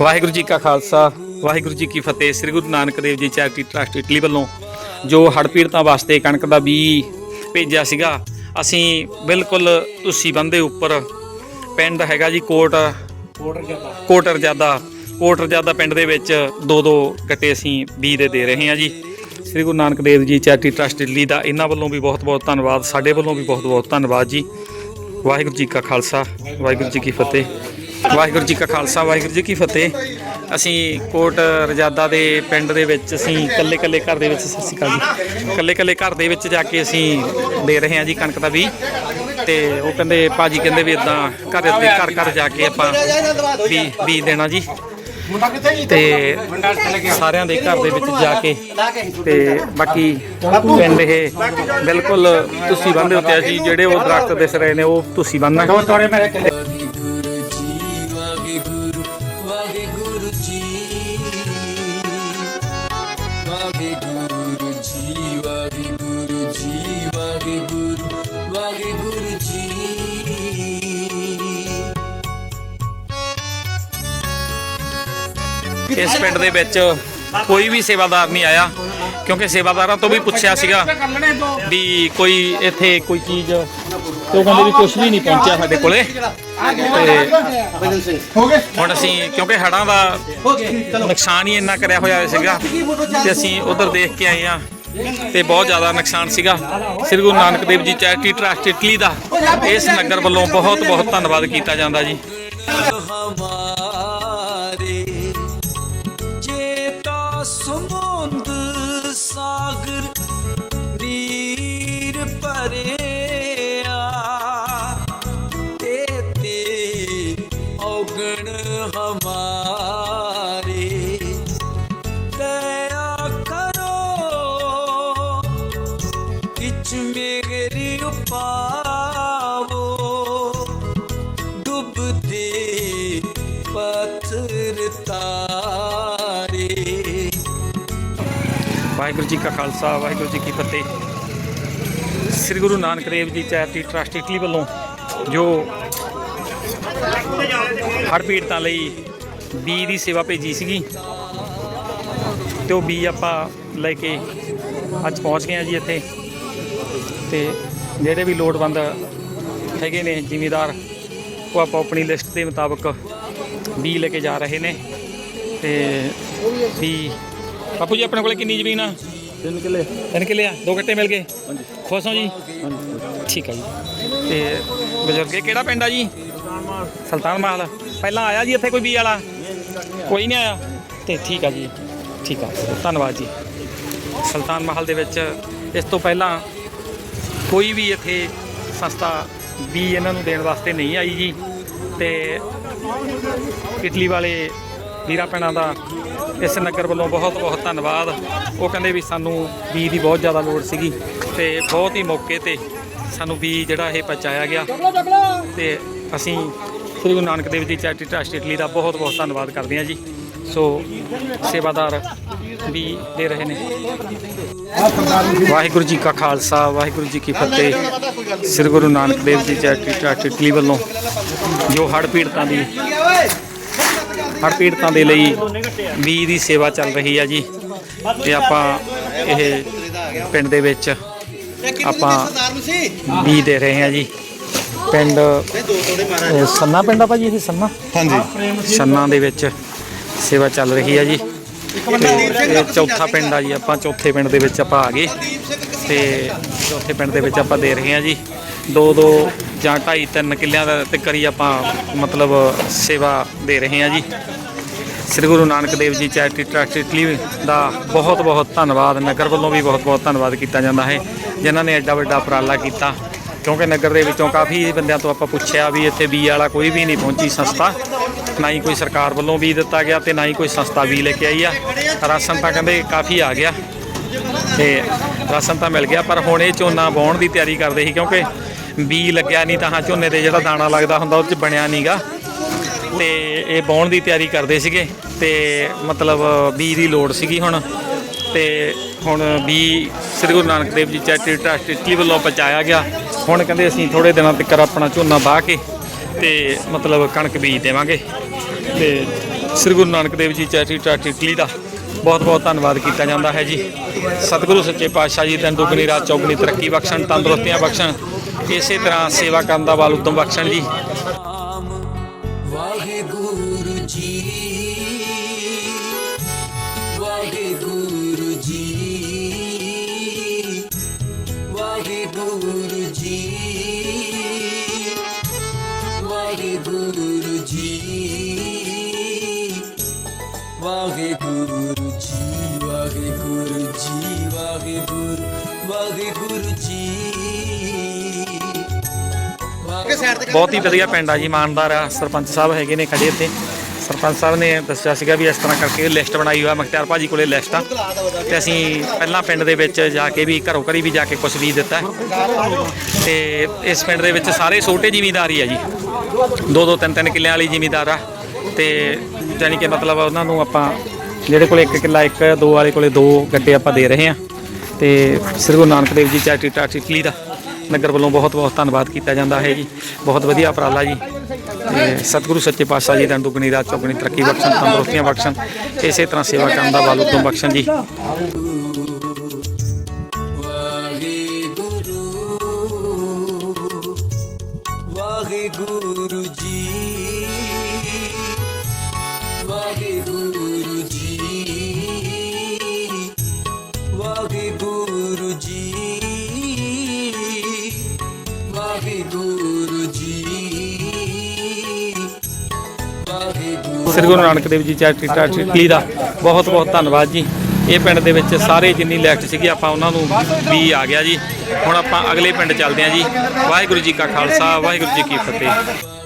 ਵਾਹਿਗੁਰੂ ਜੀ ਕਾ ਖਾਲਸਾ, ਵਾਹਿਗੁਰੂ ਜੀ ਕੀ ਫਤਿਹ। ਸ੍ਰੀ ਗੁਰੂ Nanak Dev ji charity trust Italy ਵੱਲੋਂ ਜੋ ਹੜ੍ਹ ਪੀੜਤਾਂ ਵਾਸਤੇ ਕਣਕ ਦਾ ਬੀ ਭੇਜਿਆ ਸੀਗਾ, ਅਸੀਂ ਬਿਲਕੁਲ ਤੁਸੀਂ ਬੰਦੇ ਉੱਪਰ ਪਿੰਡ ਹੈਗਾ ਜੀ ਕੋਟ ਕੋਟਰ ਜ਼ਿਆਦਾ ਕੋਟਰ ਜ਼ਿਆਦਾ ਪਿੰਡ ਦੇ ਵਿੱਚ ਦੋ ਦੋ ਗੱਟੇ ਅਸੀਂ ਬੀ ਦੇ ਦੇ ਰਹੇ ਹਾਂ ਜੀ। ਸ੍ਰੀ ਗੁਰੂ Nanak Dev ji charity trust Italy ਦਾ ਇਹਨਾਂ ਵੱਲੋਂ ਵੀ ਬਹੁਤ ਬਹੁਤ ਧੰਨਵਾਦ, ਸਾਡੇ ਵੱਲੋਂ ਵੀ ਬਹੁਤ ਬਹੁਤ ਧੰਨਵਾਦ ਜੀ। ਵਾਹਿਗੁਰੂ ਜੀ ਕਾ ਖਾਲਸਾ, ਵਾਹਿਗੁਰੂ ਜੀ ਕੀ ਫਤਿਹ। ਵਾਹਿਗੁਰੂ ਜੀ ਕਾ ਖਾਲਸਾ, ਵਾਹਿਗੁਰੂ ਜੀ ਕੀ ਫਤਿਹ। ਅਸੀਂ ਕੋਟ ਰਜਾਦਾ ਦੇ ਪਿੰਡ ਦੇ ਵਿੱਚ, ਅਸੀਂ ਕੱਲੇ ਕੱਲੇ ਘਰ ਦੇ ਵਿੱਚ, ਸਤਿ ਸ਼੍ਰੀ ਅਕਾਲ ਜੀ। ਕੱਲੇ ਕੱਲੇ ਘਰ ਦੇ ਵਿੱਚ ਜਾ ਕੇ ਅਸੀਂ ਦੇ ਰਹੇ ਹਾਂ ਜੀ ਕਣਕ ਦਾ ਵੀ ਤੇ ਉਹ ਕਹਿੰਦੇ, ਭਾਜੀ ਕਹਿੰਦੇ ਵੀ ਇਦਾਂ ਘਰ ਦੇ ਘਰ ਘਰ ਜਾ ਕੇ ਆਪਾਂ ਵੀ ਵੀ ਦੇਣਾ ਜੀ। ਤੇ ਸਾਰਿਆਂ ਦੇ ਘਰ ਦੇ ਵਿੱਚ ਜਾ ਕੇ ਤੇ ਬਾਕੀ ਪਿੰਡ ਇਹ ਬਿਲਕੁਲ ਤੁਸੀਂ ਬੰਦੇ ਉੱਤੇ ਆ ਜੀ ਜਿਹੜੇ ਉਹ ਦਰਖਤ ਦਿਸ ਰਹੇ ਨੇ, ਉਹ ਤੁਸੀਂ ਬੰਨਣਾ ਇਸ ਪਿੰਡ ਦੇ ਵਿੱਚ ਕੋਈ ਵੀ ਸੇਵਾਦਾਰ ਨਹੀਂ ਆਇਆ, ਕਿਉਂਕਿ ਸੇਵਾਦਾਰਾਂ ਤੋਂ ਵੀ ਪੁੱਛਿਆ ਸੀਗਾ ਵੀ ਕੋਈ ਇੱਥੇ ਕੋਈ ਚੀਜ਼, ਤੇ ਉਹ ਕਹਿੰਦੇ ਵੀ ਕੁਝ ਵੀ ਨਹੀਂ ਪਹੁੰਚਿਆ ਸਾਡੇ ਕੋਲੇ। ਤੇ ਹੁਣ ਅਸੀਂ, ਕਿਉਂਕਿ ਹੜਾਂ ਦਾ ਨੁਕਸਾਨ ਹੀ ਇੰਨਾ ਕਰਿਆ ਹੋਇਆ ਸੀਗਾ, ਤੇ ਅਸੀਂ ਉਧਰ ਦੇਖ ਕੇ ਆਏ ਆ ਤੇ ਬਹੁਤ ਜ਼ਿਆਦਾ ਨੁਕਸਾਨ ਸੀਗਾ। ਸ੍ਰੀ ਗੁਰੂ Nanak Dev ji charity trust Italy ਦਾ, ਇਸ ਨਗਰ ਵੱਲੋਂ ਬਹੁਤ ਬਹੁਤ ਧੰਨਵਾਦ ਕੀਤਾ ਜਾਂਦਾ ਜੀ। ਵਾਹਿਗੁਰੂ ਜੀ ਕਾ ਖਾਲਸਾ, ਵਾਹਿਗੁਰੂ ਜੀ ਕੀ ਫਤਿਹ। ਸ੍ਰੀ ਗੁਰੂ Nanak Dev ji charity trust Italy ਵੱਲੋਂ ਜੋ ਹਰ ਪੀੜਤਾਂ ਲਈ ਬੀ ਦੀ ਸੇਵਾ ਭੇਜੀ ਸੀਗੀ, ਤੇ ਉਹ ਬੀ ਆਪਾਂ ਲੈ ਕੇ ਅੱਜ ਪਹੁੰਚ ਗਏ ਆ ਜੀ ਇੱਥੇ। ਤੇ ਜਿਹੜੇ ਵੀ ਲੋੜਵੰਦ ਹੈਗੇ ਨੇ, ਜ਼ਿਮੀਦਾਰ, ਉਹ ਆਪਾਂ ਆਪਣੀ ਲਿਸਟ ਦੇ ਮੁਤਾਬਕ ਬੀ ਲੈ ਕੇ ਜਾ ਰਹੇ ਨੇ। ਤੇ ਬੀ ਬਾਪੂ ਜੀ ਆਪਣੇ ਕੋਲੇ ਕਿੰਨੀ ਜ਼ਮੀਨ ਆ? ਤਿੰਨ ਕਿੱਲੇ। ਤਿੰਨ ਕਿੱਲੇ ਆ? ਦੋ ਗੱਟੇ ਮਿਲ ਗਏ? ਹਾਂਜੀ। ਖੁਸ਼ ਹੋ ਜੀ? ਠੀਕ ਆ ਜੀ। ਤੇ ਬਜ਼ੁਰਗੇ ਕਿਹੜਾ ਪਿੰਡ ਆ ਜੀ? ਸੁਲਤਾਨ ਮਹਲ। ਪਹਿਲਾਂ ਆਇਆ ਜੀ ਇੱਥੇ ਕੋਈ ਬੀ ਵਾਲਾ? ਕੋਈ ਨਹੀਂ ਆਇਆ? ਤੇ ਠੀਕ ਆ ਜੀ। ਠੀਕ ਆ। ਧੰਨਵਾਦ ਜੀ। ਸੁਲਤਾਨ ਮਹਲ ਦੇ ਵਿੱਚ ਇਸ ਤੋਂ ਪਹਿਲਾਂ ਕੋਈ ਵੀ ਇੱਥੇ ਸੰਸਥਾ ਵੀ ਇਹਨਾਂ ਨੂੰ ਦੇਣ ਵਾਸਤੇ ਨਹੀਂ ਆਈ ਜੀ। ਤੇ ਇਟਲੀ ਵਾਲੇ ਵੀਰਾ ਭੈਣਾਂ ਦਾ ਇਸ ਨਗਰ ਵੱਲੋਂ ਬਹੁਤ ਬਹੁਤ ਧੰਨਵਾਦ। ਉਹ ਕਹਿੰਦੇ ਵੀ ਸਾਨੂੰ ਬੀ ਦੀ ਬਹੁਤ ਜ਼ਿਆਦਾ ਲੋੜ ਸੀਗੀ ਤੇ ਬਹੁਤ ਹੀ ਮੌਕੇ ਤੇ ਸਾਨੂੰ ਬੀ ਜਿਹੜਾ ਇਹ ਪਹੁੰਚਾਇਆ ਗਿਆ। ਤੇ ਅਸੀਂ ਸ੍ਰੀ ਗੁਰੂ Nanak Dev ji charity trust Italy ਦਾ ਬਹੁਤ ਬਹੁਤ ਧੰਨਵਾਦ ਕਰਦੇ ਹਾਂ ਜੀ। ਸੋ ਸੇਵਾਦਾਰ ਵੀ ਦੇ ਰਹੇ ਨੇ। ਵਾਹਿਗੁਰੂ ਜੀ ਕਾ ਖਾਲਸਾ, ਵਾਹਿਗੁਰੂ ਜੀ ਕੀ ਫਤਿਹ। ਸ੍ਰੀ ਗੁਰੂ Nanak Dev ji charity trust Italy ਵੱਲੋਂ ਜੋ ਹੜ੍ਹ ਪੀੜਤਾਂ ਦੀ ਹੜ੍ਹ ਪੀੜਤਾਂ ਦੇ ਲਈ ਬੀ ਦੀ ਸੇਵਾ ਚੱਲ ਰਹੀ ਆ ਜੀ। ਤੇ ਆਪਾਂ ਇਹ ਪਿੰਡ ਦੇ ਵਿੱਚ ਆਪਾਂ ਬੀ ਦੇ ਰਹੇ ਹਾਂ ਜੀ। ਪਿੰਡ ਸੰਨਾ ਪਿੰਡ ਆ ਭਾਜੀ ਇਹ ਸੰਨਾ? ਹਾਂਜੀ। ਸੰਨਾ ਦੇ ਵਿੱਚ ਸੇਵਾ ਚੱਲ ਰਹੀ ਆ ਜੀ। ਚੌਥਾ ਪਿੰਡ ਆ ਜੀ ਆਪਾਂ ਚੌਥੇ ਪਿੰਡ ਦੇ ਵਿੱਚ ਆਪਾਂ ਆ ਗਏ। ਤੇ ਚੌਥੇ ਪਿੰਡ ਦੇ ਵਿੱਚ ਆਪਾਂ ਦੇ ਰਹੇ ਹਾਂ ਜੀ। ਦੋ ਦੋ ਜਾਂ ਢਾਈ, ਤਿੰਨ ਕਿੱਲਿਆਂ ਦਾ ਤੇ ਕਰੀ ਆਪਾਂ ਮਤਲਬ ਸੇਵਾ ਦੇ ਰਹੇ ਹਾਂ ਜੀ। ਸ੍ਰੀ ਗੁਰੂ Nanak Dev ji charity trust Italy ਦਾ ਬਹੁਤ ਬਹੁਤ ਧੰਨਵਾਦ, ਨਗਰ ਵੱਲੋਂ ਵੀ ਬਹੁਤ ਬਹੁਤ ਧੰਨਵਾਦ ਕੀਤਾ ਜਾਂਦਾ ਹੈ, ਜਿਨ੍ਹਾਂ ਨੇ ਐਡਾ ਵੱਡਾ ਉਪਰਾਲਾ ਕੀਤਾ। ਕਿਉਂਕਿ ਨਗਰ ਦੇ ਵਿੱਚੋਂ ਕਾਫੀ ਬੰਦਿਆਂ ਤੋਂ ਆਪਾਂ ਪੁੱਛਿਆ ਵੀ ਇੱਥੇ ਬੀ ਵਾਲਾ ਕੋਈ ਵੀ ਨਹੀਂ ਪਹੁੰਚੀ ਸੰਸਥਾ, ਨਾ ਹੀ ਕੋਈ ਸਰਕਾਰ ਵੱਲੋਂ ਵੀ ਦਿੱਤਾ ਗਿਆ ਤੇ ਨਾ ਹੀ ਕੋਈ ਸੰਸਥਾ ਵੀ ਲੈ ਕੇ ਆਈ ਆ। ਰਾਸ਼ਨ ਤਾਂ ਕਹਿੰਦੇ ਕਾਫੀ ਆ ਗਿਆ ਤੇ ਰਾਸ਼ਨ ਤਾਂ ਮਿਲ ਗਿਆ, ਪਰ ਹੁਣ ਇਹ ਝੋਨਾ ਵਾਉਣ ਦੀ ਤਿਆਰੀ ਕਰਦੇ ਸੀ ਕਿਉਂਕਿ ਬੀ ਲੱਗਿਆ ਨਹੀਂ ਤਾਂ ਹਾਂ ਝੋਨੇ ਦੇ ਜਿਹੜਾ ਦਾਣਾ ਲੱਗਦਾ ਹੁੰਦਾ ਉਹ 'ਚ ਬਣਿਆ ਨਹੀਂਗਾ ਤੇ ਇਹ ਵਾਉਣ ਦੀ ਤਿਆਰੀ ਕਰਦੇ ਸੀਗੇ ਤੇ ਮਤਲਬ ਬੀ ਦੀ ਲੋੜ ਸੀਗੀ ਹੁਣ। ਤੇ ਹੁਣ ਬੀ ਸ੍ਰੀ ਗੁਰੂ Nanak Dev ji charity trust Italy ਵੱਲੋਂ ਪਹੁੰਚਾਇਆ ਗਿਆ। ਹੁਣ ਕਹਿੰਦੇ ਅਸੀਂ ਥੋੜੇ ਦਿਨਾਂ ਤੱਕ ਆਪਣਾ ਝੋਨਾ ਬਾਹ ਕੇ ਤੇ ਮਤਲਬ ਕਣਕ ਬੀਜ ਦੇਵਾਂਗੇ। ਤੇ ਸ੍ਰੀ ਗੁਰੂ Nanak Dev ji charity trust Italy ਦਾ ਬਹੁਤ ਬਹੁਤ ਧੰਨਵਾਦ ਕੀਤਾ ਜਾਂਦਾ ਹੈ ਜੀ। ਸਤਿਗੁਰੂ ਸੱਚੇ ਪਾਤਸ਼ਾਹ ਜੀ ਤੈਨੂੰ ਦੁਗਣੀ ਰਾਤ ਚੌਗਣੀ ਤਰੱਕੀ ਬਖਸ਼ਣ, ਤੰਦਰੁਸਤੀਆਂ ਬਖਸ਼ਣ ਇਸੇ ਤਰ੍ਹਾਂ ਸੇਵਾ ਕਰਨ ਦਾ ਬਲ ਉਦਮ ਬਖਸ਼ਣ ਜੀ। ਨਾਮ ਵਾਹਿਗੁਰੂ ਜੀ। ਵਾਹਿਗੁਰੂ ਜੀ। ਵਾਹਿਗੁਰੂ ਜੀ। ਵਾਹਿਗੁਰੂ ਜੀ। ਵਾਹਿਗੁਰੂ ਬਹੁਤ ਹੀ ਵਧੀਆ ਪਿੰਡ ਆ ਜੀ ਇਮਾਨਦਾਰ ਆ ਸਰਪੰਚ ਸਾਹਿਬ ਹੈਗੇ ਨੇ ਖੜੇ ਇੱਥੇ। ਸਰਪੰਚ ਸਾਹਿਬ ਨੇ ਦੱਸਿਆ ਸੀਗਾ ਵੀ ਇਸ ਤਰ੍ਹਾਂ ਕਰਕੇ ਲਿਸਟ ਬਣਾਈ ਹੋਇਆ ਮਖਤਿਆਰ ਭਾਜੀ ਕੋਲੇ ਲਿਸਟ ਆ। ਤੇ ਅਸੀਂ ਪਹਿਲਾਂ ਪਿੰਡ ਦੇ ਵਿੱਚ ਜਾ ਕੇ ਵੀ ਘਰੋਂ ਘਰੀ ਵੀ ਜਾ ਕੇ ਕੁਛ ਵੀ ਦਿੱਤਾ। ਤੇ ਇਸ ਪਿੰਡ ਦੇ ਵਿੱਚ ਸਾਰੇ ਛੋਟੇ ਜ਼ਿਮੀਂਦਾਰ ਹੀ ਆ ਜੀ। ਦੋ ਦੋ ਤਿੰਨ ਤਿੰਨ ਕਿੱਲਿਆਂ ਵਾਲੀ ਜ਼ਿਮੀਂਦਾਰ ਆ। ਤੇ ਜਾਨੀ ਕਿ ਮਤਲਬ ਉਹਨਾਂ ਨੂੰ ਆਪਾਂ ਜਿਹੜੇ ਕੋਲੇ ਇੱਕ ਕਿੱਲਾ ਇੱਕ ਦੋ ਵਾਲੇ ਕੋਲੇ ਦੋ ਗੱਡੇ ਆਪਾਂ ਦੇ ਰਹੇ ਆ। ਤੇ ਸ੍ਰੀ Guru Nanak Dev ji charity trust Italy ਦਾ। ਨਗਰ ਵੱਲੋਂ ਬਹੁਤ ਬਹੁਤ ਧੰਨਵਾਦ ਕੀਤਾ ਜਾਂਦਾ ਹੈ ਜੀ। ਬਹੁਤ ਵਧੀਆ ਉਪਰਾਲਾ ਜੀ। ਤੇ ਸਤਿਗੁਰੂ ਸੱਚੇ ਪਾਤਸ਼ਾਹ ਜੀ ਦਾ ਦੁਗਣੀ ਰਾਤ ਚੌਗਣੀ ਤਰੱਕੀ ਬਖਸ਼ਣ, ਤੰਦਰੁਸਤੀਆਂ ਬਖਸ਼ਣ, ਇਸੇ ਤਰ੍ਹਾਂ ਸੇਵਾ ਕਰਨ ਦਾ ਬਲ ਉਦਮ ਬਖਸ਼ਣ ਜੀ। ਵਾਹਿਗੁਰੂ ਵਾਹਿਗੁਰੂ। ਸ੍ਰੀ ਗੁਰੂ Nanak Dev ji charity trust Italy ਦਾ ਬਹੁਤ ਬਹੁਤ ਧੰਨਵਾਦ ਜੀ। ਇਹ ਪਿੰਡ ਦੇ ਵਿੱਚ ਸਾਰੇ ਜਿੰਨੀ ਲਿਸਟ ਸੀਗੀ, ਆਪਾਂ ਉਹਨਾਂ ਨੂੰ ਵੀ ਆ ਗਿਆ ਜੀ। ਹੁਣ ਆਪਾਂ ਅਗਲੇ ਪਿੰਡ ਚੱਲਦੇ ਹਾਂ ਜੀ। ਵਾਹਿਗੁਰੂ ਜੀ ਕਾ ਖਾਲਸਾ, ਵਾਹਿਗੁਰੂ ਜੀ ਕੀ ਫਤਿਹ।